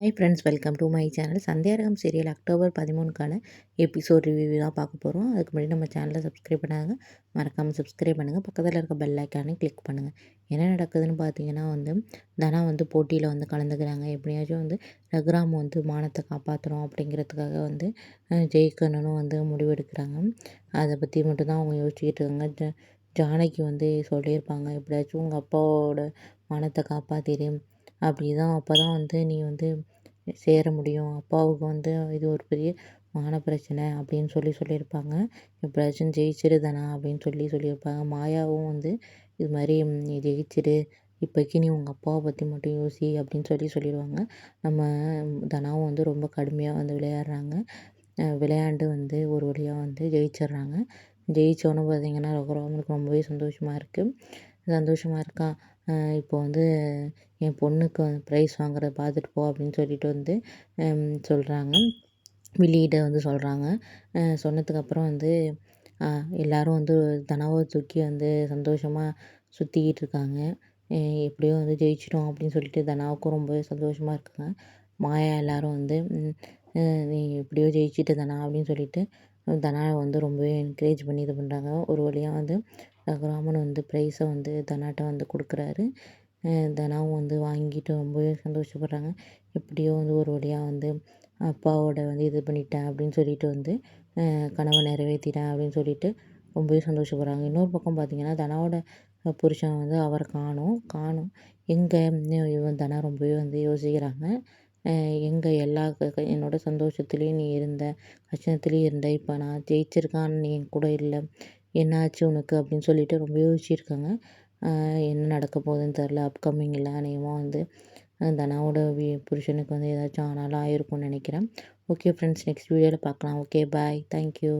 Hi friends welcome to my channel Sandhyaragam serial October பதிமூணுக்கான episode review தான் பார்க்க போகிறோம் அதுக்கு முன்னாடி நம்ம சேனலை சப்ஸ்கிரைப் பண்ணாங்க மறக்காமல் சப்ஸ்கிரைப் பண்ணுங்கள் பக்கத்தில் இருக்க பெல் ஐக்கானே கிளிக் பண்ணுங்கள் என்ன நடக்குதுன்னு பார்த்தீங்கன்னா வந்து தனா வந்து போட்டியில் வந்து கலந்துக்கிறாங்க. எப்படியாச்சும் வந்து ரகுராம் வந்து மானத்தை காப்பாற்றணும் அப்படிங்கிறதுக்காக வந்து ஜெயிக்கணும்னு வந்து முடிவெடுக்கிறாங்க. அதை பற்றி மட்டும்தான் அவங்க யோசிச்சுக்கிட்டு இருக்காங்க. ஜ ஜானகி வந்து சொல்லியிருப்பாங்க. எப்படியாச்சும் உங்கள் அப்பாவோட மானத்தை காப்பாற்றிடு அப்படி தான் அப்போ தான் வந்து நீ வந்து சேர முடியும். அப்பாவுக்கு வந்து இது ஒரு பெரிய மான பிரச்சனை அப்படின்னு சொல்லி சொல்லியிருப்பாங்க. எப்படியாச்சும் ஜெயிச்சிரு தனா அப்படின்னு சொல்லி சொல்லியிருப்பாங்க. மாயாவும் வந்து இது மாதிரி நீ ஜெயிச்சிரு. இப்போக்கி நீ உங்கள் அப்பாவை பற்றி மட்டும் யோசி அப்படின்னு சொல்லி சொல்லிடுவாங்க. நம்ம தனாவும் வந்து ரொம்ப கடுமையாக வந்து விளையாடுறாங்க. விளையாண்டு வந்து ஒரு வழியாக வந்து ஜெயிச்சிடுறாங்க. ஜெயித்தோன்னே பார்த்தீங்கன்னா ரொம்ப ரொம்பவே சந்தோஷமாக இருக்குது சந்தோஷமாக இருக்கான் இப்போ வந்து என் பொண்ணுக்கு ப்ரைஸ் வாங்குறத பார்த்துட்டு போ அப்படின்னு சொல்லிட்டு வந்து சொல்கிறாங்க வெளியிட வந்து சொல்கிறாங்க சொன்னதுக்கப்புறம் வந்து எல்லோரும் வந்து தனாவை தூக்கி வந்து சந்தோஷமாக சுற்றிக்கிட்டு இருக்காங்க. எப்படியோ வந்து ஜெயிச்சிட்டோம் அப்படின்னு சொல்லிட்டு தனாவுக்கும் ரொம்பவே சந்தோஷமாக இருக்காங்க. மாயா எல்லோரும் வந்து நீ எப்படியோ ஜெயிச்சிட்ட தனா அப்படின்னு சொல்லிட்டு தனாவை வந்து ரொம்பவே என்கரேஜ் பண்ணி இது பண்ணுறாங்க ஒரு வழியாக வந்து ரகுராமன் வந்து ப்ரைஸை வந்து தனாட்ட வந்து கொடுக்குறாரு. தனாவும் வந்து வாங்கிட்டு ரொம்பவே சந்தோஷப்படுறாங்க. எப்படியோ வந்து ஒரு வழியாக வந்து அப்பாவோட வந்து இது பண்ணிட்டேன் அப்படின்னு சொல்லிட்டு வந்து கனவை நிறைவேற்றிட்டேன் அப்படின்னு சொல்லிட்டு ரொம்பவே சந்தோஷப்படுறாங்க. இன்னொரு பக்கம் பார்த்திங்கன்னா தனாவோட புருஷன் வந்து அவரை காணும். காணும். எங்கே இவன் தனா ரொம்பவே வந்து யோசிக்கிறாங்க. எங்கே எல்லா என்னோட சந்தோஷத்துலேயும் நீ இருந்த கஷ்டத்துலேயும் இருந்த. இப்போ நான் ஜெயிச்சிருக்கான்னு நீ என் கூட இல்லை. என்னாச்சு உனக்கு? அப்படின்னு சொல்லிட்டு ரொம்ப யோசிச்சிருக்காங்க. என்ன நடக்க போகுதுன்னு தெரில அப்கமிங்கில் அநேகமாக வந்து தனாவோட புருஷனுக்கு வந்து ஏதாச்சும் ஆனாலும் ஆயிருக்கும்னு நினைக்கிறேன். ஓகே ஃப்ரெண்ட்ஸ் நெக்ஸ்ட் வீடியோவில் பார்க்கலாம். Okay bye thank you